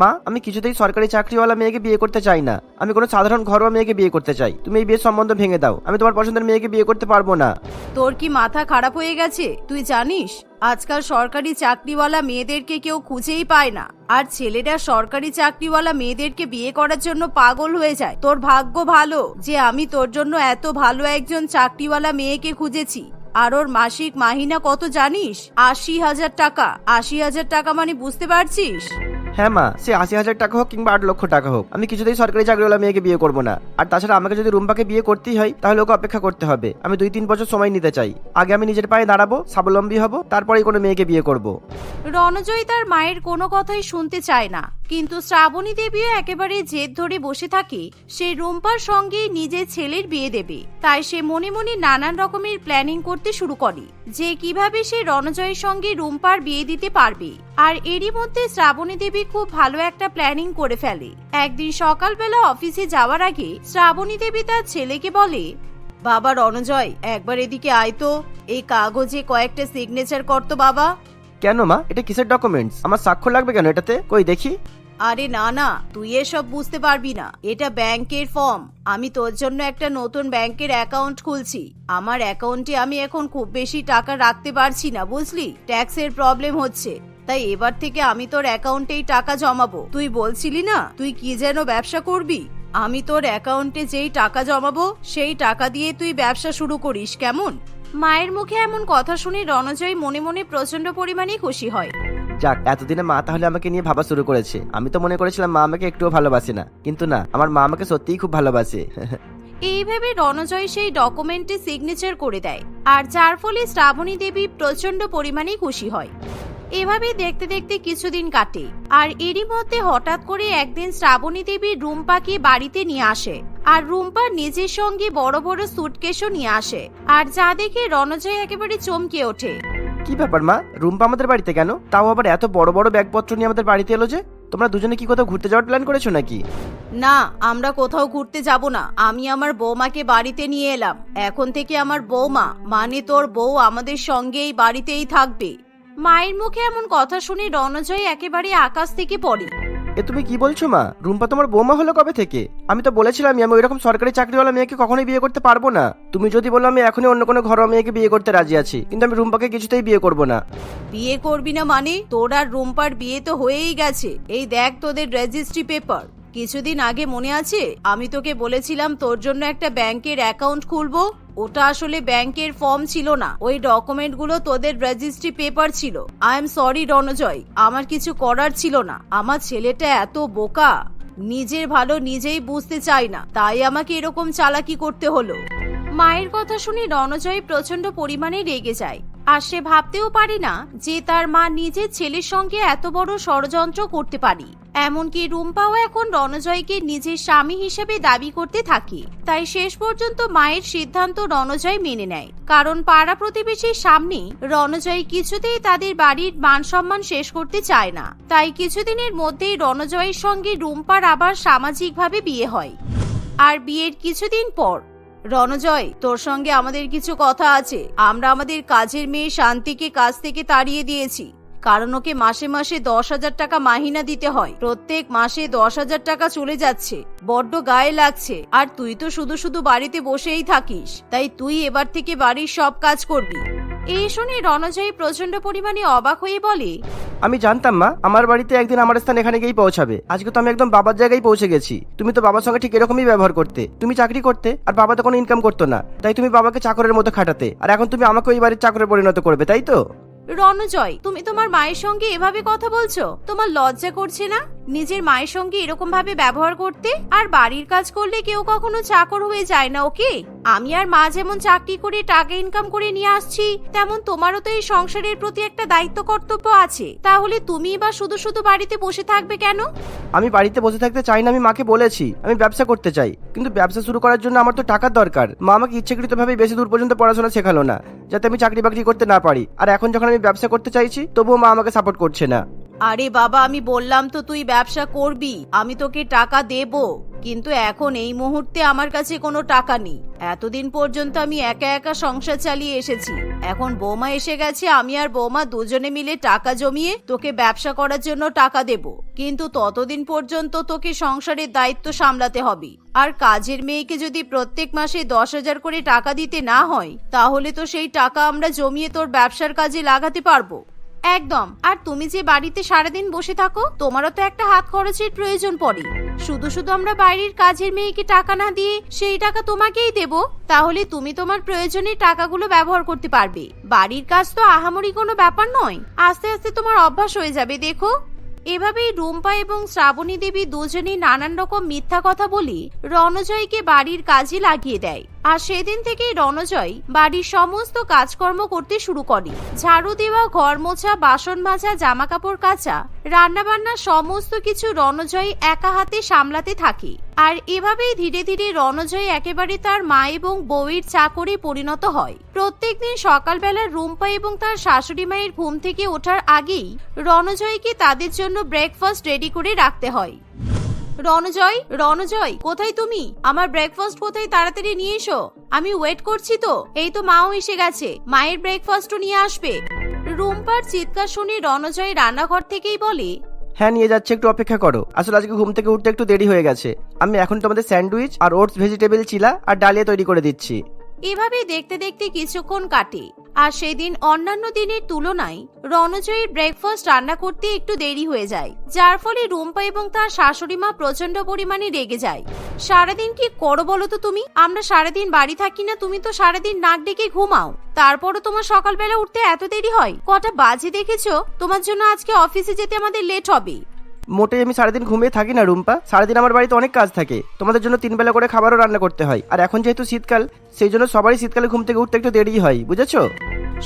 মা, আমি কিছুতেই সরকারি চাকরিওয়ালা মেয়েকে বিয়ে করতে চাই না। আমি কোনো সাধারণ ঘরোয়া মেয়েকে বিয়ে করতে চাই। তুমি এই বিয়ের সম্বন্ধ ভেঙে দাও। আমি তোমার পছন্দের মেয়েকে বিয়ে করতে পারব না। তোর কি মাথা খারাপ হয়ে গেছে? তুই জানিস, আজকাল সরকারি চাকরিওয়ালা মেয়েদেরকে কেউ খুঁজেই পায় না। আর ছেলেরা সরকারি চাকরিওয়ালা মেয়েদেরকে বিয়ে করার জন্য পাগল হয়ে যায়। তোর ভাগ্য ভালো যে আমি তোর জন্য এত ভালো একজন চাকরিওয়ালা মেয়েকে খুঁজেছি। আর ওর মাসিক মাহিনা কত জানিস? আশি হাজার টাকা। আশি হাজার টাকা মানে বুঝতে পারছিস? হ্যাঁ মা, সে আশি হাজার টাকা হোক কিংবা আট লক্ষ টাকা হোক। আমি কিছুতেই সরকারি চাকরিওয়ালা মেয়েকে বিয়ে করব না। আর তাছাড়া আমাকে যদি রুম্পাকে বিয়ে করতেই হয়, তাহলে ওকে অপেক্ষা করতে হবে। আমি দুই তিন বছর সময় নিতে চাই। আগে আমি নিজের পায়ে দাঁড়াবো, স্বাবলম্বী হব, তারপরেই কোনো মেয়েকে বিয়ে করব। রণজয় তার মায়ের কোনো কথাই শুনতে চায় না। কিন্তু শ্রাবণী দেবীও একেবারে জেদ ধরে বসে থাকে, সে রুম্পার সঙ্গে নিজের ছেলের বিয়ে দেবে। তাই সে মনে মনে নানান রকমের প্ল্যানিং করতে শুরু করে, যে কীভাবে সে রণজয়ের সঙ্গে রুম্পার বিয়ে দিতে পারবে। আর এরই মধ্যে শ্রাবণী দেবী খুব ভালো একটা প্ল্যানিং করে ফেলে। একদিন সকালবেলা অফিসে যাওয়ার আগে শ্রাবণী দেবী তার ছেলেকে বলে, বাবা রণজয়, একবার এদিকে আয় তো। এই কাগজে কয়েকটা সিগনেচার করতো বাবা। কেন মা? এটা কিসের ডকুমেন্টস আমার স্বাক্ষর লাগবে কেন এটাতে? কই দেখি। আরে না না, তুই এসব বুঝতে পারবি না। এটা ব্যাংকের ফর্ম। আমি তোর জন্য একটা নতুন ব্যাংকের অ্যাকাউন্ট খুলছি। আমার অ্যাকাউন্টে আমি এখন খুব বেশি টাকা রাখতে পারছি না, বুঝলি? ট্যাক্সের প্রবলেম হচ্ছে। তাই এবার থেকে আমি তোর অ্যাকাউন্টেই টাকা জমাবো। তুই বলছিলি না, তুই কি যেন ব্যবসা করবি? আমি তোর অ্যাকাউন্টে যেই টাকা জমাবো, সেই টাকা দিয়ে তুই ব্যবসা শুরু করিস, কেমন? মায়ের মুখে এমন কথা শুনে রণজয় মনে মনে প্রচণ্ড পরিমাণে খুশি হয়। যাক, এতদিনে মা তাহলে আমাকে নিয়ে ভাবা শুরু করেছে। আমি তো মনে করেছিলাম মা আমাকে একটুও ভালোবাসে না। কিন্তু না, আমার মা আমাকে সত্যিই খুব ভালোবাসে। এইভাবে রণজয় সেই ডকুমেন্টে সিগনেচার করে দেয়। আর যার ফলে শ্রাবণী দেবী প্রচণ্ড পরিমাণে খুশি হয়। এভাবে দেখতে দেখতে কিছুদিন কাটে। আর এরই মধ্যে হঠাৎ করে একদিন শ্রাবণী দেবী রুম্পাকে বাড়িতে নিয়ে আসে। আর রুম্পা নিজের সঙ্গে বড় বড় সুটকেসও নিয়ে আসে। আর যা দেখে রণজয় একেবারে চমকে ওঠে। কি ব্যাপার মা? রুম্পা আমাদের বাড়িতে কেন? তাও আবার এত বড় বড় ব্যাগপত্র নিয়ে আমাদের বাড়িতে এলো যে? তোমরা দুজনে কি কোথাও ঘুরতে যাওয়ার প্ল্যান করেছ নাকি? না আমরা কোথাও ঘুরতে যাব না। আমি আমার বৌমাকে বাড়িতে নিয়ে এলাম। এখন থেকে আমার বৌমা মানে তোর বউ আমাদের সঙ্গেই বাড়িতেই থাকবে। মায়ের মুখে এমন কথা শুনে রণজয় একেবারে আকাশ থেকে পড়ে। এ তুমি কি বলছো, মা? রুম্পা তোমার বৌমা হলো কবে থেকে? আমি তো বলেছিলাম আমি ওইরকম সরকারি চাকরিওয়ালা মেয়েকে কখনোই বিয়ে করতে পারব না। তুমি যদি বলো আমি এখনই অন্য কোনো ঘরোয়া মেয়েকে বিয়ে করতে রাজি আছি, কিন্তু আমি রুম্পাকে কিছুতেই বিয়ে করব না। বিয়ে করবি না মানে? তোর আর রুম্পার বিয়ে তো হয়েই গেছে। এই দেখ তোদের রেজিস্ট্রি পেপার কিছুদিন আগে মনে আছে? আমি তোকে বলেছিলাম তোর জন্য একটা ব্যাংকের অ্যাকাউন্ট খুলবো। ওটা আসলে ব্যাংকের ফর্ম ছিল না। ওই ডকুমেন্টগুলো তোদের রেজিস্ট্রি পেপার ছিল। আই এম সরি রণজয়, আমার কিছু করার ছিল না। আমার ছেলেটা এত বোকা, নিজের ভালো নিজেই বুঝতে চায় না, তাই আমাকে এরকম চালাকি করতে হলো। মায়ের কথা শুনে রণজয় প্রচণ্ড পরিমাণে রেগে যায়। আর সে ভাবতেও পারে না যে তার মা নিজের ছেলের সঙ্গে এত বড় ষড়যন্ত্র করতে পারি। এমনকি রুম্পাও এখন রণজয়কে নিজের স্বামী হিসেবে দাবি করতে থাকে। তাই শেষ পর্যন্ত মায়ের সিদ্ধান্ত রণজয় মেনে নেয়। কারণ পাড়া প্রতিবেশীর সামনে রণজয় কিছুতেই তাদের বাড়ির মান সম্মান শেষ করতে চায় না। তাই কিছুদিনের মধ্যেই রণজয়ের সঙ্গে রুম্পার আবার সামাজিকভাবে বিয়ে হয়। আর বিয়ের কিছুদিন পর রণজয়, তোর সঙ্গে আমাদের কিছু কথা আছে। আমরা আমাদের কাজের মেয়ে শান্তিকে কাজ থেকে তাড়িয়ে দিয়েছি। কারণ ওকে মাসে মাসে দশ হাজার টাকা মাহিনা দিতে হয়। প্রত্যেক মাসে দশ হাজার টাকা চলে যাচ্ছে। বড্ড গায়ে লাগছে। আর তুই তো শুধু শুধু বাড়িতে বসেই থাকিস। তাই তুই এবার থেকে বাড়ির সব কাজ করবি। এই শুনে, রণজয় প্রচণ্ড পরিমাণে অবাক হয়ে বলে, আমি জানতাম, মা, আমার বাড়িতে একদিন আমার স্থান এখানে গিয়েই পৌঁছাবে। আজকে তো আমি একদম বাবার জায়গায় পৌঁছে গেছি। তুমি তো বাবার সঙ্গে ঠিক এরকমই ব্যবহার করতে। তুমি চাকরি করতে, আর বাবা তো কোনো ইনকাম করতো না। তাই তুমি বাবাকে চাকরের মতো খাটাতে। আর এখন তুমি আমাকে ওই বাড়ির চাকরে পরিণত করবে, তাই তো? রণজয়, তুমি তোমার মায়ের সঙ্গে এভাবে কথা বলছো? তোমার লজ্জা করছে না? নিজের মায়ের সঙ্গে এরকম ভাবে ব্যবহার করতে? আর বাড়ির কাজ করলে কেউ কখনো চাকর হয়ে যায় না ওকে? আমি আর মা যেমন চাকরি করে টাকা ইনকাম করে নিয়ে আসছি, তেমন তোমারও তো এই সংসারের প্রতি একটা দায়িত্ব কর্তব্য আছে। তাহলে তুমি বা শুধু শুধু বাড়িতে বসে থাকবে কেন? আমি বাড়িতে বসে থাকতে চাই না, আমি মাকে বলেছি, আমি ব্যবসা করতে চাই। কিন্তু ব্যবসা শুরু করার জন্য আমার তো টাকার দরকার। মা আমাকে ইচ্ছাকৃতভাবে বেশি দূর পর্যন্ত পড়াশোনা শেখালো না, যাতে আমি চাকরি বাকরি করতে না পারি। আর এখন যখন আমি ব্যবসা করতে চাইছি তবুও মা আমাকে সাপোর্ট করছে না। আরে বাবা, আমি বললাম তো তুই ব্যবসা করবি, আমি তোকে টাকা দেব, কিন্তু এখন এই মুহূর্তে আমার কাছে কোনো টাকা নেই। এতদিন পর্যন্ত আমি একা একা সংসার চালিয়ে এসেছি। এখন বৌমা এসে গেছে, আমি আর বৌমা দুজনে মিলে টাকা জমিয়ে তোকে ব্যবসা করার জন্য টাকা দেব। কিন্তু ততদিন পর্যন্ত তোকে সংসারের দায়িত্ব সামলাতে হবে। আর কাজের মেয়েকে যদি প্রত্যেক মাসে দশ হাজার করে টাকা দিতে না হয়, তাহলে তো সেই টাকা আমরা জমিয়ে তোর ব্যবসার কাজে লাগাতে পারব। একদম। আর তুমি যে বাড়িতে সারাদিন বসে থাকো, তোমারও তো একটা হাত খরচের প্রয়োজন পড়ে। শুধু শুধু আমরা বাইরের কাজের মেয়েকে টাকা না দিয়ে সেই টাকা তোমাকেই দেব, তাহলে তুমি তোমার প্রয়োজনে টাকাগুলো ব্যবহার করতে পারবে। বাড়ির কাজ তো আহামরি কোনো ব্যাপার নয়। আস্তে আস্তে তোমার অভ্যাস হয়ে যাবে, দেখো। এভাবেই রুম্পা এবং শ্রাবণী দেবী দুজনেই নানান রকম মিথ্যা কথা বলি রণজয়কে বাড়ির কাজে লাগিয়ে দেয়। আর সেদিন থেকেই রণজয় বাড়ির সমস্ত কাজকর্ম করতে শুরু করে। ঝাড়ু দেওয়া, ঘর মোছা, বাসন মাজা জামা কাপড় কাচা, রান্নাবান্না সমস্ত কিছু রণজয় একা হাতে সামলাতে থাকে। আর এভাবেই ধীরে ধীরে রণজয় একেবারে তার মা এবং বউয়ের চাকরে পরিণত হয়। প্রত্যেক দিন সকালবেলা রুম্পা এবং তার শাশুড়ি মায়ের ঘুম থেকে ওঠার আগেই রণজয়কে তাদের জন্য ব্রেকফাস্ট রেডি করে রাখতে হয়। রণজয় রণজয়, কোথায় তুমি? আমার ব্রেকফাস্ট কোথায়? তাড়াতাড়ি নিয়ে এসো। আমি ওয়েট করছি তো। এই তো মাও এসে গেছে। মায়ের ব্রেকফাস্টও নিয়ে আসবে। রুম্পার চিৎকার শুনে রণজয় রান্নাঘর থেকেই বলে হ্যাঁ নিয়ে যাচ্ছে, একটু অপেক্ষা করো। আসলে আজকে ঘুম থেকে উঠতে একটু দেরি হয়ে গেছে। আমি এখন তোমাদের স্যান্ডউইচ আর ওটস ভেজিটেবল চিলা আর ডালিয়া তৈরি করে দিচ্ছি। এভাবে দেখতে দেখতে কিছুক্ষণ কাটে, আর সেদিন অন্যান্য দিনের তুলনায় রণজয়ের ব্রেকফাস্ট রান্না করতে একটু দেরি হয়ে যায়, যার ফলে রুম্পা এবং তার শাশুড়ি মা প্রচণ্ড পরিমাণে রেগে যায়। সারাদিন কি করো বলো তো তুমি? আমরা সারাদিন বাড়ি থাকি না, তুমি তো সারাদিন নাক ডেকে ঘুমাও। তারপরও তোমার সকালবেলা উঠতে এত দেরি হয়? কটা বাজে দেখেছ? তোমার জন্য আজকে অফিসে যেতে আমাদের লেট হবে। মোটেই আমি সারাদিন ঘুমিয়ে থাকি না, রুম্পা। সারাদিন আমার বাড়িতে অনেক কাজ থাকে। তোমাদের জন্য তিন বেলা করে খাবারও রান্না করতে হয়। আর এখন যেহেতু শীতকাল, সেই জন্য সবারই শীতকালে ঘুম থেকে উঠতে একটু দেরি হয়, বুঝেছ?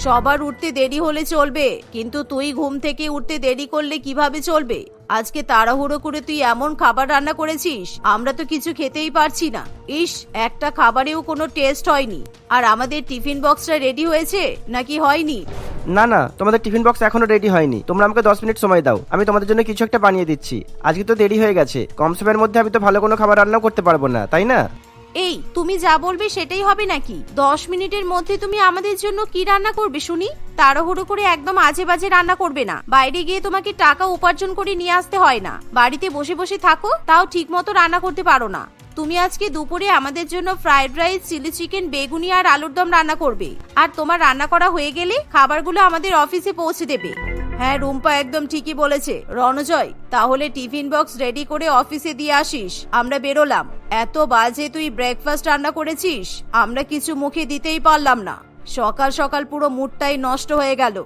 সবার উঠতে দেরি হলে চলবে, কিন্তু তুই ঘুম থেকে উঠতে দেরি করলে কীভাবে চলবে? আজকে তাড়াহুড়ো করে তুই এমন খাবার রান্না করেছিস, আমরা তো কিছু খেতেই পারছি না। ইস, একটা খাবারেও কোনো টেস্ট হয়নি। আর আমাদের টিফিন বক্সটা রেডি হয়েছে, নাকি হয়নি? না না, তোমাদের টিফিন বক্স এখনও রেডি হয়নি। তোমরা আমাকে দশ মিনিট সময় দাও। আমি তোমাদের জন্য কিছু একটা বানিয়ে দিচ্ছি। আজকে তো দেরি হয়ে গেছে। কম সময়ের মধ্যে আমি তো ভালো কোনো খাবার রান্নাও করতে পারব না, তাই না? এই, তুমি যা বলবে সেটাই হবে নাকি? দশ মিনিটের মধ্যে তুমি আমাদের জন্য কি রান্না করবে, শুনি? তাড়াহুড়ো করে একদম আজে বাজে রান্না করবে না। বাইরে গিয়ে তোমাকে টাকা উপার্জন করে নিয়ে আসতে হয় না। বাড়িতে বসে বসে থাকো, তাও ঠিক মতো রান্না করতে পারো না। তুমি আজকে দুপুরে আমাদের জন্য ফ্রাইড রাইস চিলি চিকেন বেগুনি আর আলুর দম রান্না করবে। আর তোমার রান্না করা হয়ে গেলে খাবারগুলো আমাদের অফিসে পৌঁছে দেবে। হ্যাঁ রুম্পা একদম ঠিকই বলেছে। রণজয়, তাহলে টিফিন বক্স রেডি করে অফিসে দিয়ে আসিস। আমরা বেরোলাম। এত বাজে তুই ব্রেকফাস্ট রান্না করেছিস? আমরা কিছু মুখে দিতেই পারলাম না। সকাল সকাল পুরো মুডটাই নষ্ট হয়ে গেল।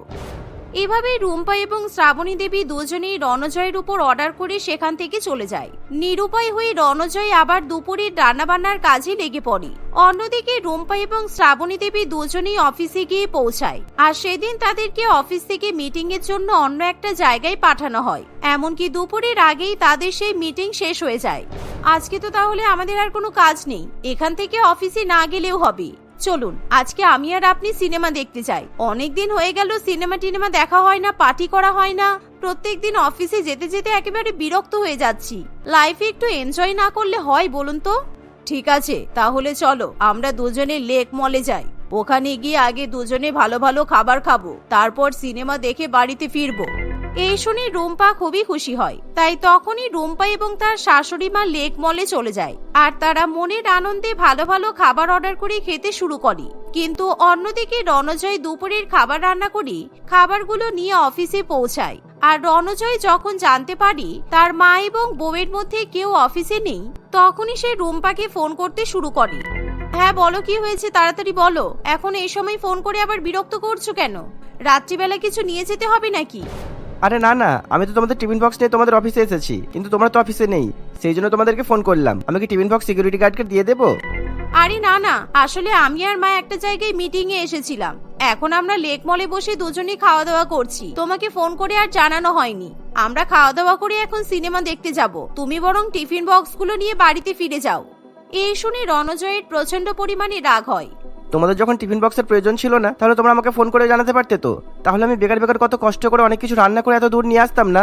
এভাবেই রুম্পা এবং শ্রাবণী দেবী দুজনেই রণজয়ের উপর অর্ডার করে সেখান থেকে চলে যায়। নিরুপায় হয়ে রণজয় আবার দুপুরের রান্নাবান্নার কাজে লেগে পড়ে। অন্যদিকে রুম্পা এবং শ্রাবণী দেবী দুজনেই অফিসে গিয়ে পৌঁছায়। আর সেদিন তাদেরকে অফিস থেকে মিটিং এর জন্য অন্য একটা জায়গায় পাঠানো হয়। এমনকি দুপুরের আগেই তাদের সেই মিটিং শেষ হয়ে যায়। আজকে তো তাহলে আমাদের আর কোনো কাজ নেই। এখান থেকে অফিসে না গেলেও হবে। চলুন, আজকে আমি আর আপনি সিনেমা দেখতে চাই। অনেক দিন হয়ে গেল, সিনেমা টিনেমা দেখা হয় না, পার্টি করা হয় না। প্রত্যেকদিন অফিসে যেতে যেতে একেবারে বিরক্ত হয়ে যাচ্ছি। লাইফে একটু এনজয় না করলে হয় বলুন তো? ঠিক আছে, তাহলে চলো, আমরা দুজনে লেক মলে যাই। ওখানে গিয়ে আগে দুজনে ভালো ভালো খাবার খাব, তারপর সিনেমা দেখে বাড়িতে ফিরবো। এই শুনে রুম্পা খুবই খুশি হয়। তাই তখনই রুম্পা এবং তার শাশুড়ি মা লেক মলে চলে যায়। আর তারা মনের আনন্দে ভালো ভালো খাবার অর্ডার করে খেতে শুরু করে। কিন্তু অন্যদিকে রণজয় দুপুরের খাবার রান্না করে খাবারগুলো নিয়ে অফিসে পৌঁছায়। আর রণজয় যখন জানতে পারি তার মা এবং বউয়ের মধ্যে কেউ অফিসে নেই, তখনই সে রুম্পাকে ফোন করতে শুরু করে। হ্যাঁ বলো কি হয়েছে তাড়াতাড়ি বলো। এখন এই সময় ফোন করে আবার বিরক্ত করছ কেন? রাত্রিবেলা কিছু নিয়ে যেতে হবে নাকি? আরে না না, আমি তো তোমাদের টিফিন বক্স নিয়ে তোমাদের অফিসে এসেছি, কিন্তু তোমরা তো অফিসে নেই। সেই জন্য তোমাদেরকে ফোন করলাম। আমি কি টিফিন বক্স সিকিউরিটি গার্ডকে দিয়ে দেবো? আরে না না, আসলে আমি আর মা একটা জায়গায় মিটিং এ এসেছিলাম। এখন আমরা লেক মলে বসে দুজনেই খাওয়া দাওয়া করছি। তোমাকে ফোন করে আর জানানো হয়নি। আমরা খাওয়া দাওয়া করে এখন সিনেমা দেখতে যাব। তুমি বরং টিফিন বক্সগুলো নিয়ে বাড়িতে ফিরে যাও। এই শুনে রণজয়ের প্রচণ্ড পরিমাণে রাগ হয়। তোমাদের যখন টিফিন বক্সের প্রয়োজন ছিল না, তাহলে তোমরা আমাকে ফোন করে জানাতে পারতে তো। তাহলে আমি বেকার বেকার কত কষ্ট করে অনেক কিছু রান্না করে এত দূর নিয়ে আসতাম না।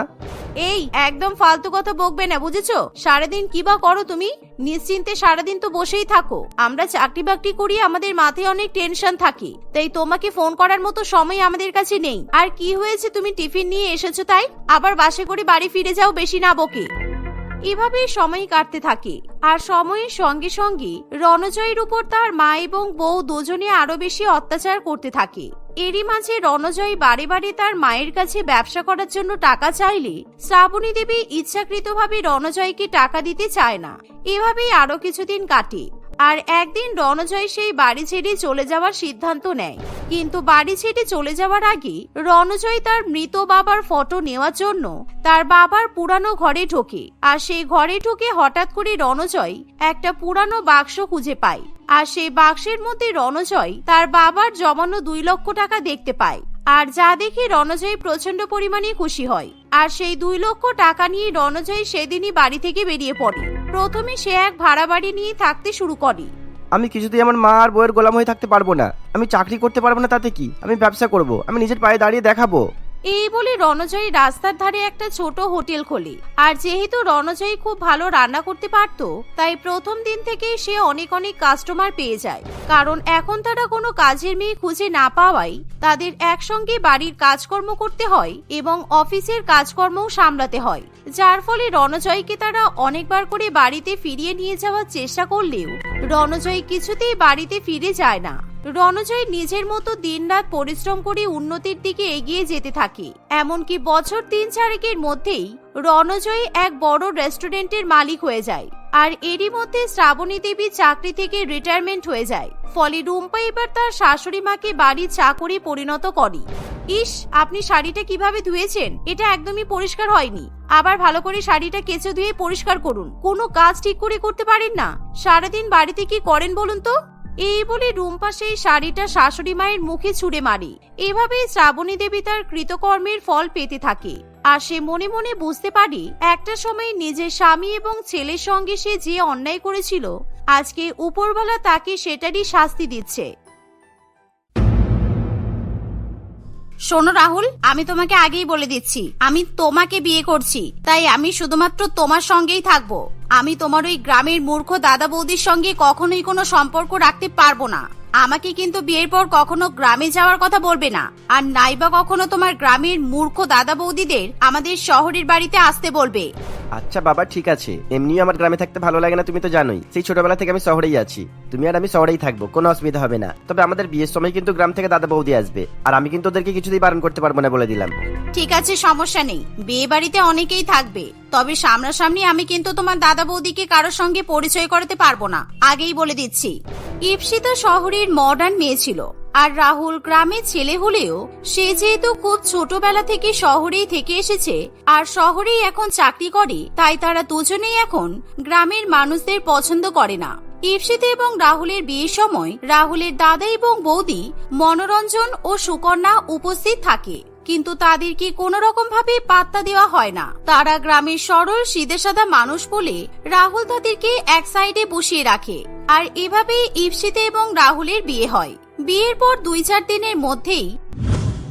এই, একদম ফালতু কথা বকবে না, বুঝেছ? সারাদিন কি বা করো তুমি? নিশ্চিন্তে সারাদিন তো বসেই থাকো। আমরা চাকরি বাকরি করি, আমাদের মাথায় অনেক টেনশন থাকে। তাই তোমাকে ফোন করার মতো সময় আমাদের কাছে নেই। আর কি হয়েছে তুমি টিফিন নিয়ে এসেছ তাই? আবার বাসে করে বাড়ি ফিরে যাও বেশি না বকে। এভাবেই সময় কাটতে থাকে। আর সময়ের সঙ্গে সঙ্গে রণজয়ের উপর তার মা এবং বউ দুজনে আরও বেশি অত্যাচার করতে থাকে। এরই মাঝে রণজয় বারে বারে তার মায়ের কাছে ব্যবসা করার জন্য টাকা চাইলে শ্রাবণী দেবী ইচ্ছাকৃতভাবে রণজয়কে টাকা দিতে চায় না। এভাবেই আরও কিছুদিন কাটে। আর একদিন রণজয় সেই বাড়ি ছেড়ে চলে যাওয়ার সিদ্ধান্ত নেয়। কিন্তু বাড়ি ছেড়ে চলে যাওয়ার আগে রণজয় তার মৃত বাবার ফটো নেওয়ার জন্য তার বাবার পুরানো ঘরে ঢোকে। আর সেই ঘরে ঢুকে হঠাৎ করে রণজয় একটা পুরানো বাক্স খুঁজে পায়। আর সেই বাক্সের মধ্যে রণজয় তার বাবার জমানো দুই লক্ষ টাকা দেখতে পায়। আর যা দেখে রণজয় প্রচণ্ড পরিমাণে খুশি হয়। আর সেই দুই লক্ষ টাকা নিয়ে রণজয় সেদিনই বাড়ি থেকে বেরিয়ে পড়ে। প্রথমে সে এক ভাড়া বাড়ি নিয়ে থাকতে শুরু করে। আমি কিছুতেই আমার মা আর বইয়ের গোলাম হয়ে থাকতে পারব না। আমি চাকরি করতে পারব না তাতে কি? আমি ব্যবসা করব। আমি নিজের পায়ে দাঁড়িয়ে দেখাবো। এই বলে রণজয়ী রাস্তার ধারে একটা ছোট হোটেল খোলে। আর যেহেতু রণজয়ী খুব ভালো রান্না করতে পারত, তাই প্রথম দিন থেকেই সে অনেক অনেক কাস্টমার পেয়ে যায়। কারণ এখন তারা কোনো কাজের মেয়ে খুঁজে না পাওয়াই তাদের একসঙ্গে বাড়ির কাজকর্ম করতে হয় এবং অফিসের কাজকর্মও সামলাতে হয়। যার ফলে রণজয়কে তারা অনেকবার করে বাড়িতে ফিরিয়ে নিয়ে যাওয়ার চেষ্টা করলেও রণজয় কিছুতেই বাড়িতে ফিরে যায় না। রণজয় নিজের মতো দিনরাত পরিশ্রম করে উন্নতির দিকে এগিয়ে যেতে থাকে। এমনকি বছর তিন চারেকের মধ্যেই রণজয় এক বড় রেস্টুরেন্টের মালিক হয়ে যায়। আর এরই মধ্যে শ্রাবণী দেবী চাকরি থেকে রিটায়ারমেন্ট হয়ে যায়। ফলে রুম্পা এবার তার শাশুড়ি মাকে বাড়ির চাকরি পরিণত করে। ইস, আপনি শাড়িটা কীভাবে ধুয়েছেন? এটা একদমই পরিষ্কার হয়নি। আবার ভালো করে শাড়িটা কেচে ধুয়ে পরিষ্কার করুন। কোনো কাজ ঠিক করে করতে পারেন না। সারাদিন বাড়িতে কি করেন বলুন তো? এই বলে রুম্পা সেই শাড়িটা শাশুড়ি মায়ের মুখে ছুঁড়ে মারে। এভাবেই শ্রাবণী দেবী তার কৃতকর্মের ফল পেতে থাকে। আর সে মনে মনে বুঝতে পারে, একটা সময় নিজের স্বামী এবং ছেলের সঙ্গে সে যে অন্যায় করেছিল, আজকে উপরওয়ালা তাকে সেটারই শাস্তি দিচ্ছে। শোনো রাহুল, আমি তোমাকে আগেই বলে দিচ্ছি, আমি তোমাকে বিয়ে করছি, তাই আমি শুধুমাত্র তোমার সঙ্গেই থাকব। আমি তোমার ওই গ্রামের মূর্খ দাদা বৌদির সঙ্গে কখনোই কোনো সম্পর্ক রাখতে পারব না। আমাকে কিন্তু বিয়ের পর কখনো গ্রামে যাওয়ার কথা বলবে না। আর নাইবা কখনো তোমার গ্রামের মূর্খ দাদা বৌদিদের আমাদের শহরের বাড়িতে আসতে বলবে। আচ্ছা বাবা, ঠিক আছে। এমনিও আমার গ্রামে থাকতে ভালো লাগে না, তুমি তো জানোই। সেই ছোটবেলা থেকে আমি শহরেই আছি। তুমি আর আমি শহরেই থাকব, কোনো অসুবিধা হবে না। তবে আমাদের বিয়ের সময় কিন্তু গ্রাম থেকে দাদা বৌদি আসবে। আর আমি কিন্তু ওদেরকে কিছুতেই বারণ করতে পারব না বলে দিলাম। ঠিক আছে, সমস্যা নেই। বিয়ে বাড়িতে অনেকেই থাকবে। তবে সামনাসামনি আমি কিন্তু তোমার দাদা বৌদিকে কারোর সঙ্গে পরিচয় করাতে পারব না। আগেই বলে দিচ্ছি। ইপসিতা শহরের মডার্ন মেয়ে ছিল। আর রাহুল গ্রামের ছেলে হলেও সে যেহেতু খুব ছোটবেলা থেকে শহরেই থেকে এসেছে আর শহরেই এখন চাকরি করে, তাই তারা দুজনেই এখন গ্রামের মানুষদের পছন্দ করে না। ইপসিতে এবং রাহুলের বিয়ের সময় রাহুলের দাদা এবং বৌদি মনোরঞ্জন ও সুকন্যা উপস্থিত থাকে, কিন্তু তাদেরকে কোনো রকম ভাবে পাত্তা দেওয়া হয় না। তারা গ্রামের সরল সিধে সাদা মানুষ বলে রাহুল তাদেরকে এক সাইডে বসিয়ে রাখে, আর এভাবেই ইপসিতে এবং রাহুলের বিয়ে হয়। বিয়ের পর দুই চার দিনের মধ্যেই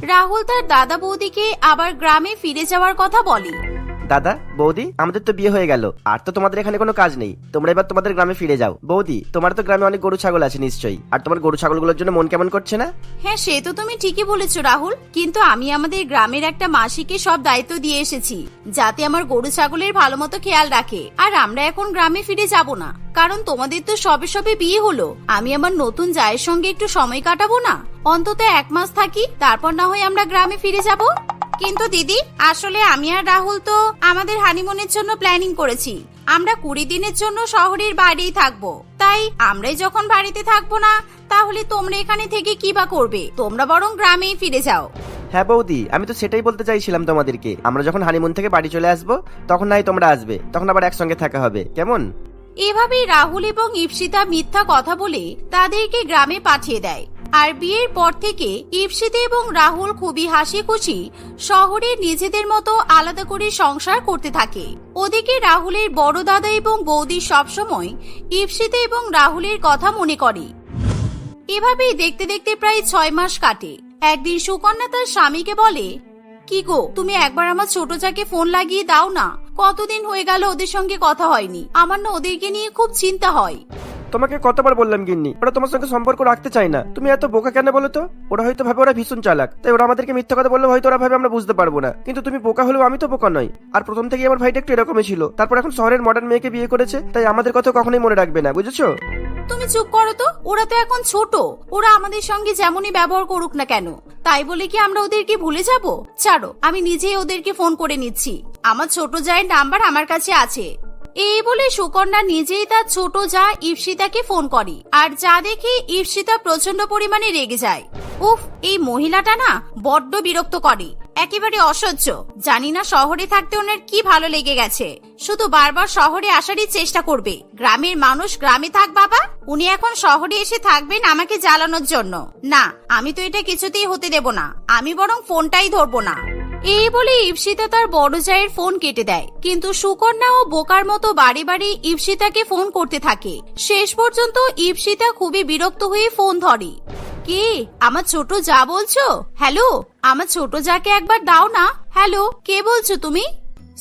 রাহুল তার দাদা বৌদিকে আবার গ্রামে ফিরে যাওয়ার কথা বলে। দাদা, বৌদি, আমাদের তো বিয়ে হয়ে গেল। আর তো তোমাদের এখানে কোনো কাজ নেই। তোমরা এবার তোমাদের গ্রামে ফিরে যাও। বৌদি, তোমার তো গ্রামে অনেক গরু ছাগল আছে নিশ্চয়ই। আর তোমার গরু ছাগলগুলোর জন্য মন কেমন করছে না? হ্যাঁ সে তো তুমি ঠিকই বলেছ, রাহুল। কিন্তু আমি আমাদের গ্রামের একটা মাসিকে সব দায়িত্ব দিয়ে এসেছি, যাতে আমার গরু ছাগলের ভালো মতো খেয়াল রাখে। আর আমরা এখন গ্রামে ফিরে যাব না। কারণ তোমাদের তো সবে সবে বিয়ে হলো। আমি আমার নতুন জায়ের সঙ্গে একটু সময় কাটাবো না? অন্তত এক মাস থাকি, তারপর না হয় আমরা গ্রামে ফিরে যাব। কিন্তু দিদি আসলে আমি আর রাহুল তো আমাদের হানিমুনের জন্য প্ল্যানিং করেছি। আমরা কুড়ি দিনের জন্য শহরের বাইরেই থাকব। তাই আমরাই যখন বাড়িতে থাকব না তাহলে তোমরা এখানে থেকে কি বা করবে? তোমরা বরং গ্রামেই ফিরে যাও। হ্যাঁ বৌদি আমি তো সেটাই বলতে চাইছিলাম তোমাদেরকে। আমরা যখন হানিমুন থেকে বাড়ি চলে আসব তখন নাই তোমরা আসবে তখন আবার একসঙ্গে থাকা হবে। কেমন? এভাবেই রাহুল এবং ইপসিতা মিথ্যা কথা বলে তাদেরকে গ্রামে পাঠিয়ে দেয়। আর বিয়ের পর থেকে ইপসিতা এবং রাহুল খুবই হাসি খুশি শহরে নিজেদের মতো আলাদা করে সংসার করতে থাকে। ওদিকে রাহুলের বড় দাদা এবং বৌদি সবসময় ইপসিতা এবং রাহুলের কথা মনে করে। এভাবেই দেখতে দেখতে প্রায় ছয় মাস কাটে। একদিন সুকন্যা তার স্বামীকে বলে, কি গো, তুমি একবার আমার ছোট যাকে ফোন লাগিয়ে দাও না? কতদিন হয়ে গেল ওদের সঙ্গে কথা হয়নি। আমার না ওদেরকে নিয়ে খুব চিন্তা হয়। তোমাকে কতবার বললাম, গিন্নি? ওরা তোমার সঙ্গে সম্পর্ক রাখতে চায় না। তুমি এত বোকা কেন বলো তো? ওরা হয়তো ভাবে ওরা ভীষণ চালাক। তাই ওরা আমাদেরকে মিথ্যা কথা বললে হয়তো ওরা ভাবে আমরা বুঝতে পারব না। কিন্তু তুমি বোকা হলেও আমি তো বোকা নই। আর প্রথম থেকে আমার ভাইটা একটু এরকমই ছিল। তারপর এখন শহরের মডার্ন মেয়েকে বিয়ে করেছে। তাই আমাদের কথা কখনোই মনে রাখবে না, বুঝেছ? তুমি চুপ করো তো। ওরা তো এখন ছোট। ওরা আমাদের সঙ্গে যেমনই ব্যবহার করুক না কেন, তাই বলে কি আমরা ওদেরকে ভুলে যাব? ছাড়ো, আমি নিজেই ওদেরকে ফোন করে নিচ্ছি। আমার ছোট জায়ের নাম্বার আমার কাছে আছে। এই বলে সুকন্যা নিজেই তার ছোট যা ইপসিতাকে ফোন করে। আর যা দেখে ইপসিতা প্রচণ্ড পরিমাণে রেগে যায়। উফ, এই মহিলাটা না বড্ড বিরক্ত করে। একেবারে অসহ্য। জানি না শহরে থাকতে ওনার কি ভালো লেগে গেছে। শুধু বারবার শহরে আসারই চেষ্টা করবে। গ্রামের মানুষ গ্রামে থাক বাবা। উনি এখন শহরে এসে থাকবেন আমাকে জ্বালানোর জন্য। না, আমি তো এটা কিছুতেই হতে দেব না। আমি বরং ফোনটাই ধরবো না। এই বলে ইপসিতা তার বড় জায়ের ফোন কেটে দেয়। কিন্তু সুকন্যা ও বোকার মতো বাড়ি বাড়ি ইপসিতাকে ফোন করতে থাকে। শেষ পর্যন্ত ইপসিতা খুবই বিরক্ত হয়ে ফোন ধরে। কে? আমার ছোট যা বলছো? হ্যালো? আমার ছোট যাকে একবার দাও না। হ্যালো? কে বলছো তুমি?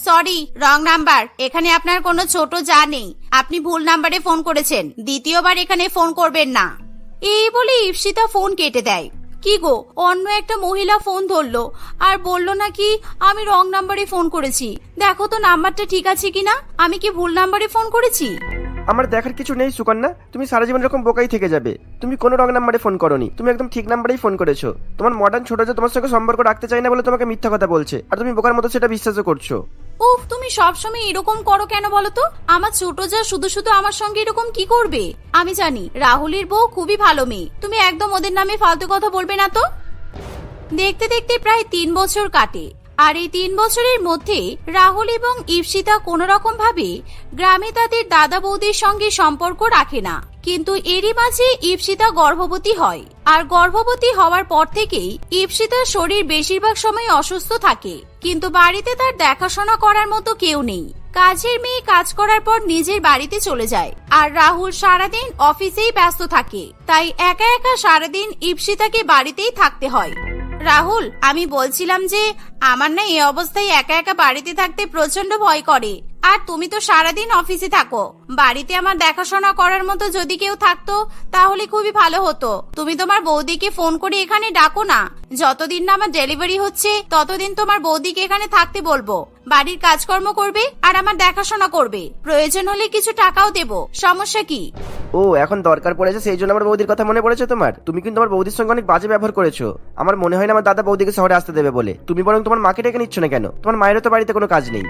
Sorry, wrong number. এখানে আপনার কোনো ছোট যা নেই। আপনি ভুল নাম্বারে ফোন করেছেন। দ্বিতীয়বার এখানে ফোন করবেন না। এই বলে ইপসিতা ফোন কেটে দেয়। কি গো? অন্য একটা মহিলা ফোন ধরলো আর বলল নাকি আমি রং নাম্বারে ফোন করেছি। দেখো তো নাম্বারটা ঠিক আছে কিনা? আমি কি ভুল নাম্বারে ফোন করেছি? আমার দেখার কিছু নেই, সুকন্যা। তুমি সারা জীবন এরকম বোকাই থেকে যাবে। তুমি কোনো রং নাম্বারে ফোন করনি। তুমি একদম ঠিক নাম্বারেই ফোন করেছ। তোমার মডার্ন ছোট যে তোমার সঙ্গে সম্পর্ক রাখতে চায় না বলে তোমাকে মিথ্যা কথা বলছে। আর তুমি বোকার মতো সেটা বিশ্বাসও করছ। উফ, তুমি সবসময় এরকম করো কেন বলো তো? আমার ছোট যা, শুধু শুধু আমার সঙ্গে এরকম কি করবে? আমি জানি, রাহুলের বউ খুবই ভালো মেয়ে। তুমি একদম ওদের নামে ফালতু কথা বলবে না তো? দেখতে দেখতে প্রায় তিন বছর কাটে। আর এই তিন বছরের মধ্যে রাহুল এবং ইপসিতা কোন রকম ভাবে গ্রামে তাদের দাদা বৌদির সঙ্গে সম্পর্ক রাখে না। কিন্তু এরই মাঝে ইপসিতা গর্ভবতী হয়। আর গর্ভবতী হওয়ার পর থেকেই ইপসিতার শরীর বেশিরভাগ সময় অসুস্থ থাকে। কিন্তু বাড়িতে তার দেখাশোনা করার মতো কেউ নেই। কাজের মেয়ে কাজ করার পর নিজের বাড়িতে চলে যায়। আর রাহুল সারাদিন অফিসেই ব্যস্ত থাকে। তাই একা একা সারাদিন ইপসিতাকে বাড়িতেই থাকতে হয়। রাহুল, আমি বলছিলাম যে আমার না এই অবস্থায় একা একা বাড়িতে থাকতে প্রচণ্ড ভয় করে। আর তুমি তো সারাদিন অফিসে থাকো। বাড়িতে আমার দেখাশোনা করার মতো যদি কেউ থাকতো তাহলে খুবই ভালো হতো। তুমি তোমার বৌদিকে ফোন করে এখানে ডাকো না। যতদিন না আমার ডেলিভারি হচ্ছে ততদিন তোমার বৌদিকে এখানে থাকতে বলব। বাড়ির কাজকর্ম করবে আর আমার দেখাশোনা করবে। প্রয়োজন হলে কিছু টাকাও দেব। সমস্যা কি? ও এখন দরকার পড়েছে সেই জন্য আমার বৌদির কথা মনে পড়েছে তোমার? তুমি কিন্তু আমার বৌদির সঙ্গে অনেক বাজে ব্যবহার করেছ। আমার মনে হয় না আমার দাদা বৌদিকে শহরে আসতে দেবে বলে। তুমি বরং তোমার মাকে ডেকে নিচ্ছ না কেন? তোমার মায়েরও তো বাড়িতে কোনো কাজ নেই।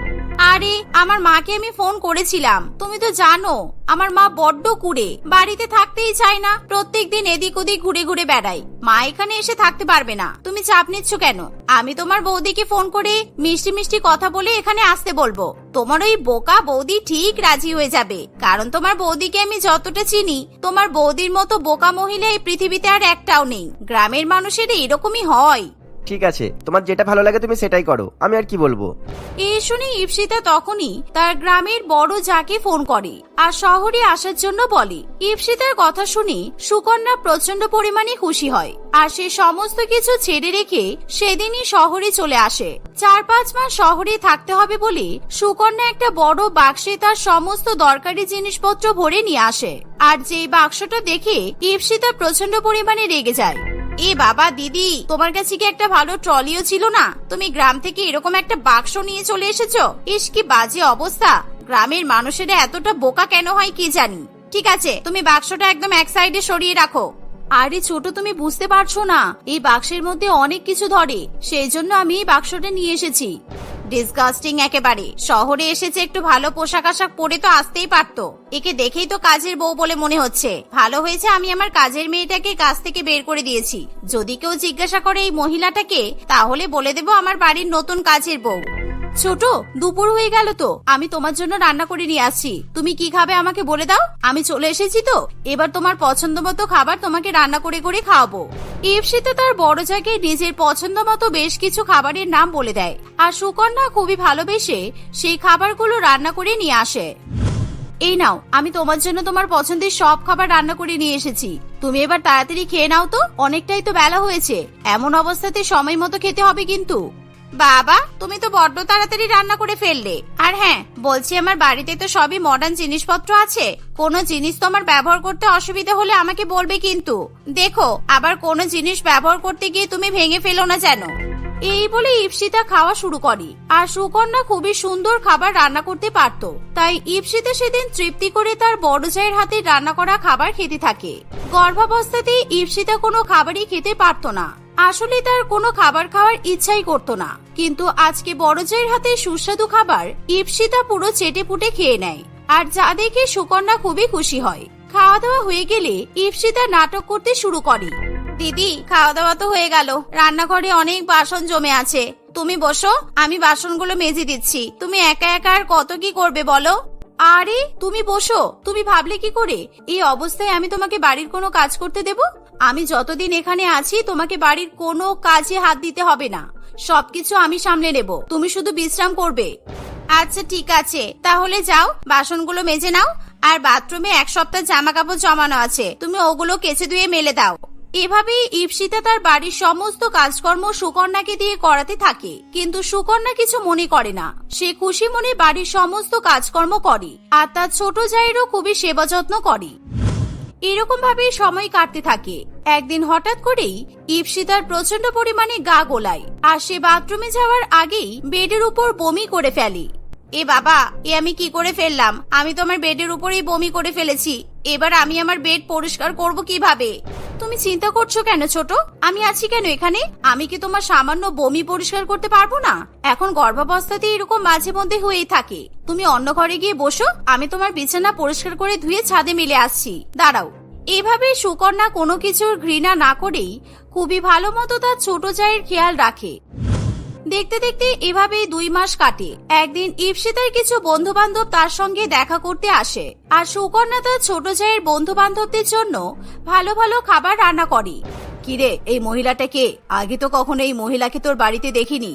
আরে আমার মাকে আমি ফোন করেছিলাম। তুমি তো জানো, আমার মা বড্ড কুড়ে। বাড়িতে থাকতেই চায় না প্রত্যেক দিন এদিক ওদিক ঘুরে ঘুরে বেড়াই মা এখানে এসে থাকতে পারবে না। তুমি চাপ নিচ্ছ কেন? আমি তোমার বৌদিকে ফোন করে মিষ্টি মিষ্টি কথা বলে এখানে আসতে বলব। তোমার ওই বোকা বৌদি ঠিক রাজি হয়ে যাবে। কারণ তোমার বৌদিকে আমি যতটা চিনি, তোমার বৌদির মতো বোকা মহিলা এই পৃথিবীতে আর একটাও নেই। গ্রামের মানুষের এরকমই হয়। ঠিক আছে, তোমার যেটা ভালো লাগে তুমি সেটাই করো, আমি আর কি বলব? এই শুনে ইপসিতা তখনই তার গ্রামের বড় যাকে ফোন করে আর শহরে আসার জন্য বলে। ইপসিতার কথা শুনে সুকন্যা প্রচণ্ড পরিমাণে খুশি হয় আর সে সমস্ত কিছু ছেড়ে রেখে সেদিনই শহরে চলে আসে। চার পাঁচ মাস শহরে থাকতে হবে বলে সুকন্যা একটা বড় বাক্সে তার সমস্ত দরকারি জিনিসপত্র ভরে নিয়ে আসে। আর যেই বাক্সটা দেখে ইপসিতা প্রচণ্ড পরিমাণে রেগে যায়। এ বাবা, দিদি, তোমার কাছে কি একটা ভালো ট্রলিও ছিল না? তুমি গ্রাম থেকে এরকম একটা বাক্স নিয়ে চলে এসেছ? ইস, কি বাজে অবস্থা। গ্রামের মানুষেরা এতটা বোকা কেন হয় কি জানি? ঠিক আছে, তুমি বাক্সটা একদম এক সাইডে সরিয়ে রাখো। আরে ছোট, তুমি বুঝতে পারছ না। এই বাক্সের মধ্যে অনেক কিছু ধরে, সেই জন্য আমি এই বাক্সটা নিয়ে এসেছি। ডিসগাস্টিং একেবারে। শহরে এসেছে একটু ভালো পোশাক আশাক পরে তো আসতেই পারতো। একে দেখেই তো কাজের বউ বলে মনে হচ্ছে। ভালো হয়েছে আমি আমার কাজের মেয়েটাকে কাজ থেকে বের করে দিয়েছি। যদি কেউ জিজ্ঞাসা করে এই মহিলাটাকে, তাহলে বলে দেব আমার বাড়ির নতুন কাজের বউ। ছোট, দুপুর হয়ে গেল তো। আমি তোমার জন্য রান্না করে নিয়ে আসছি। তুমি কি খাবে আমাকে বলে দাও? আমি চলে এসেছি তো। এবার তোমার পছন্দ মতো খাবার তোমাকে রান্না করে করে খাওয়াবো। ইপসিতে তার বড় জায়গায় নিজের পছন্দ মতো বেশ কিছু খাবারের নাম বলে দেয়। আর সুকন্যা খুবই ভালোবেসে সেই খাবারগুলো রান্না করে নিয়ে আসে। এই নাও, আমি তোমার জন্য তোমার পছন্দের সব খাবার রান্না করে নিয়ে এসেছি। তুমি এবার তাড়াতাড়ি খেয়ে নাও তো, অনেকটাই তো বেলা হয়েছে। এমন অবস্থাতে সময় মতো খেতে হবে কিন্তু। বাবা, তুমি তো বড্ড তাড়াতাড়ি রান্না করে ফেললে। আর হ্যাঁ বলছি আমার বাড়িতে তো সবই মডার্ন জিনিসপত্র আছে। কোনো জিনিস তোমার ব্যবহার করতে অসুবিধা হলে আমাকে বলবে কিন্তু। দেখো, আবার কোনো জিনিস ব্যবহার করতে গিয়ে তুমি ভেঙে ফেলো না যেন। এই বলে ইপসিতা খাওয়া শুরু করে। আর সুকন্যা খুবই সুন্দর খাবার রান্না করতে পারত। তাই ইপসিতা সেদিন তৃপ্তি করে তার বড় জায়ের হাতে রান্না করা খাবার খেতে থাকে। গর্ভাবস্থাতে ইপসিতা কোনো খাবারই খেতে পারত না। আসলে তার কোনো খাবার খাওয়ার ইচ্ছাই করতো না। কিন্তু আজকে বড় জায়ের হাতে সুস্বাদু খাবার ইপসিতা পুরো চেটে পুটে খেয়ে নেয়। আর যা দেখে সুকন্যা খুবই খুশি হয়। খাওয়া দাওয়া হয়ে গেলে ইপসিতা নাটক করতে শুরু করে। দিদি খাওয়া দাওয়া তো হয়ে গেল। রান্নাঘরে অনেক বাসন জমে আছে। তুমি বসো, আমি বাসনগুলো মেজে দিচ্ছি। তুমি একা একা আর কত কি করবে বলো? আরে, তুমি বসো, তুমি ভাবলে কি করে? এই অবস্থায় আমি তোমাকে বাড়ির কোনো কাজ করতে দেব? আমি যতদিন এখানে আছি, তোমাকে বাড়ির কোনো কাজে হাত দিতে হবে না। সবকিছু আমি সামলে নেব। তুমি শুধু বিশ্রাম করবে। আচ্ছা ঠিক আছে। তাহলে যাও, বাসনগুলো মেজে নাও। আর বাথরুমে এক সপ্তাহ জামা কাপড় জমানো আছে। তুমি ওগুলো কেচে ধুয়ে মেলে দাও। এভাবেই ইপসিতা তার বাড়ির সমস্ত কাজকর্ম সুকন্যাকে দিয়ে করাতে থাকে। কিন্তু সুকন্যা কিছু মনে করে না। সে খুশি মনে বাড়ির সমস্ত কাজকর্ম করে আর তার ছোট জায়েরও খুবই সেবা যত্ন করে। এরকম ভাবে সময় কাটতে থাকে। একদিন হঠাৎ করেই ইপসিতার প্রচণ্ড পরিমাণে গা গোলায় আর সে বাথরুমে যাওয়ার আগেই বেডের উপর বমি করে ফেলে। এ বাবা, এ আমি কি করে ফেললাম? আমি তো আমার বেডের উপরেই বমি করে ফেলেছি। এবার আমি আমার বেড পরিষ্কার করব কীভাবে? তুমি চিন্তা করছ কেন ছোট? আমি আছি কেন এখানে? আমি কি তোমার সামান্য বমি পরিষ্কার করতে পারব না? এখন গর্ভাবস্থাতে এরকম মাঝে মধ্যে হয়েই থাকে। তুমি অন্য ঘরে গিয়ে বসো, আমি তোমার বিছানা পরিষ্কার করে ধুয়ে ছাদে মিলে আসছি। দাঁড়াও। এভাবে সুকন্যা কোনো কিছুর ঘৃণা না করেই খুবই ভালো মতো তার ছোট জায়ের খেয়াল রাখে। দেখতে দেখতে এভাবেই দুই মাস কাটে। একদিন ইপসিতার কিছু বন্ধু বান্ধব তার সঙ্গে দেখা করতে আসে। আর সুকন্যা তার ছোট জায়ের বন্ধু বান্ধবদের জন্য ভালো ভালো খাবার রান্না করে। কিরে, এই মহিলাটাকে আগে তো কখনো এই মহিলাকে তোর বাড়িতে দেখিনি।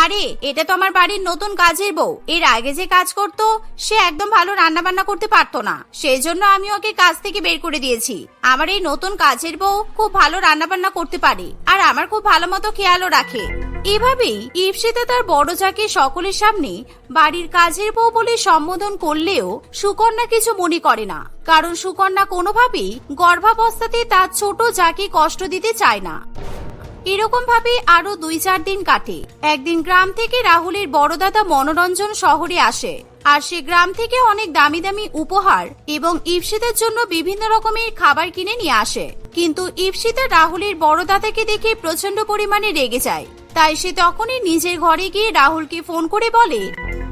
আরে, এটা তো আমার বাড়ির নতুন কাজের বউ। এর আগে যে কাজ করত, সে একদম ভালো রান্না বান্না করতে পারতো না। সেই জন্য আমি ওকে কাজ থেকে বের করে দিয়েছি। আমার এই নতুন কাজের বউ খুব ভালো রান্না বান্না করতে পারে আর আমার খুব ভালো মতো খেয়ালও রাখে। এভাবেই ইপসিতা তার বড় যাকে সকলের সামনে বাড়ির কাজের বউ বলে সম্বোধন করলেও সুকন্যা কিছু মনে করে না। কারণ সুকন্যা কোনোভাবেই গর্ভাবস্থাতে তার ছোট যাকে কষ্ট দিতে চায় না। এরকম ভাবে আরও দুই চার দিন কাটে। একদিন গ্রাম থেকে রাহুলের বড়দাদা মনোরঞ্জন শহরে আসে, আর সে গ্রাম থেকে অনেক দামি দামি উপহার এবং ইপসিতার জন্য বিভিন্ন রকমের খাবার কিনে নিয়ে আসে। কিন্তু ইপসিতা রাহুলের বড় দাদাকে দেখে প্রচণ্ড পরিমাণে রেগে যায়। তাই সে তখনই নিজের ঘরে গিয়ে রাহুলকে ফোন করে বলে,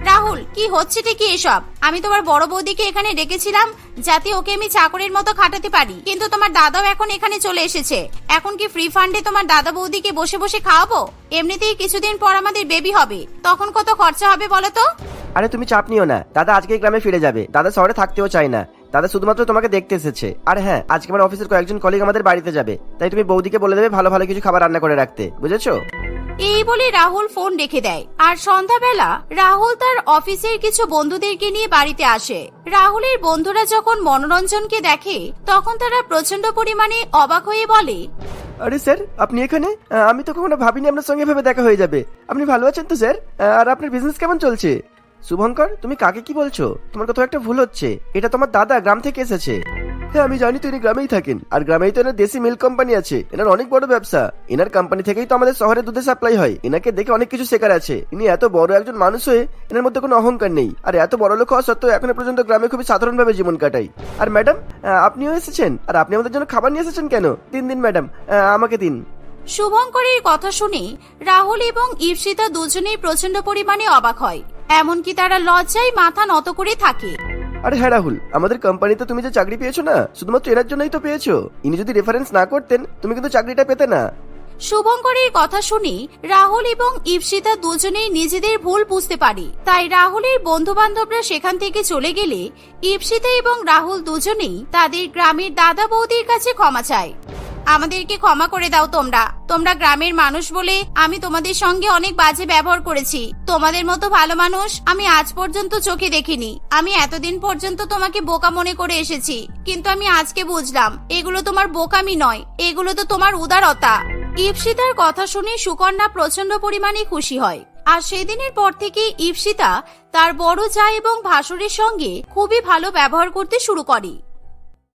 রাহুল, কি হচ্ছে কি এসব? আমি তোমার বড় বৌদিকে এখানে ডেকেছিলাম যাতে ওকে আমি চাকরের মতো খাটাতে পারি। কিন্তু তোমার দাদাও এখন এখানে চলে এসেছে। এখন কি ফ্রি ফান্ডে তোমার দাদা বৌদিকে বসে বসে খাওয়াবো? এমনিতেই কিছুদিন পর আমাদের বেবি হবে। তখন কত খরচা হবে বলো তো? আরে তুমি চাপ নিও না। দাদা আজকে গ্রামে ফিরে যাবে। দাদা শহরে থাকতেও চায় না। দাদা শুধুমাত্র তোমাকে দেখতে এসেছে। আর হ্যাঁ আজকে আমার অফিসের কয়েকজন কলিগ আমাদের বাড়িতে যাবে। তাই তুমি বৌদিকে বলে দেবে ভালো ভালো কিছু খাবার রান্না করে রাখতে। বুঝেছ? এই বলে রাহুল ফোন রেখে দেয়। আর সন্ধ্যাবেলা রাহুল তার অফিসের কিছু বন্ধুদেরকে নিয়ে বাড়িতে আসে। রাহুলের বন্ধুরা যখন মনোরঞ্জনকে দেখে তখন তারা প্রচণ্ড পরিমাণে অবাক হয়ে বলে আরে স্যার আপনি এখানে? আমি তো কখনো ভাবিনি আপনার সঙ্গে ভেবে দেখা হয়ে যাবে। আপনি ভালো আছেন তো স্যার? আর আপনার বিজনেস কেমন চলছে? শুভঙ্কর, তুমি কাকে কি বলছো? তোমার কোথাও একটা ভুল হচ্ছে। এটা তোমার দাদা গ্রাম থেকে এসেছে। হ্যাঁ আমি জানি তো ইনি গ্রামেই থাকেন। আর গ্রামেই তো এনার দেশি মিল্ক কোম্পানি আছে। এনার অনেক বড় ব্যবসা। এনার কোম্পানি থেকেই তো আমাদের শহরে দুধে সাপ্লাই হয়। এনাকে দেখে অনেক কিছু শেখার আছে। ইনি এত বড় একজন মানুষ হয়ে এনার মধ্যে কোনো অহংকার নেই। আর এত বড় লোক হওয়া সত্ত্বেও এখনও পর্যন্ত গ্রামে খুবই সাধারণভাবে জীবন কাটাই আর ম্যাডাম আপনিও এসেছেন? আর আপনি আমাদের জন্য খাবার নিয়ে এসেছেন কেন? দিন দিন ম্যাডাম আমাকে দিন। শুভঙ্করের কথা শুনে রাহুল এবং ইপসিতা দুজনেই প্রচণ্ড পরিমাণে অবাক হয়। এমনকি তারা লজ্জায় মাথা নত করে থাকে। আরে হ্যাঁ রাহুল আমাদের কোম্পানিতে তুমি যে চাকরি পেয়েছ না শুধুমাত্র এনার জন্যই তো পেয়েছ। ইনি যদি রেফারেন্স না করতেন তুমি কিন্তু চাকরিটা পেতে না। শুভঙ্করের কথা শুনে রাহুল এবং ইপসিতা দুজনেই নিজেদের ভুল বুঝতে পারে। তাই রাহুলের বন্ধু বান্ধবরা সেখান থেকে চলে গেলে ইপসিতা এবং রাহুল দুজনেই তাদের গ্রামের দাদা বৌদির কাছে ক্ষমা চায়। আমাদেরকে ক্ষমা করে দাও তোমরা। তোমরা গ্রামের মানুষ বলে আমি তোমাদের সঙ্গে অনেক বাজে ব্যবহার করেছি। তোমাদের মতো ভালো মানুষ আমি আজ পর্যন্ত চোখে দেখিনি। আমি এতদিন পর্যন্ত তোমাকে বোকা মনে করে এসেছি। কিন্তু আমি আজকে বুঝলাম, এগুলো তোমার বোকামি নয়, এগুলো তো তোমার উদারতা। ইপসিতার কথা শুনে সুকন্যা প্রচণ্ড পরিমাণে খুশি হয়। আর সেদিনের পর থেকে ইপসিতা তার বড় যা এবং ভাসুরের সঙ্গে খুবই ভালো ব্যবহার করতে শুরু করে।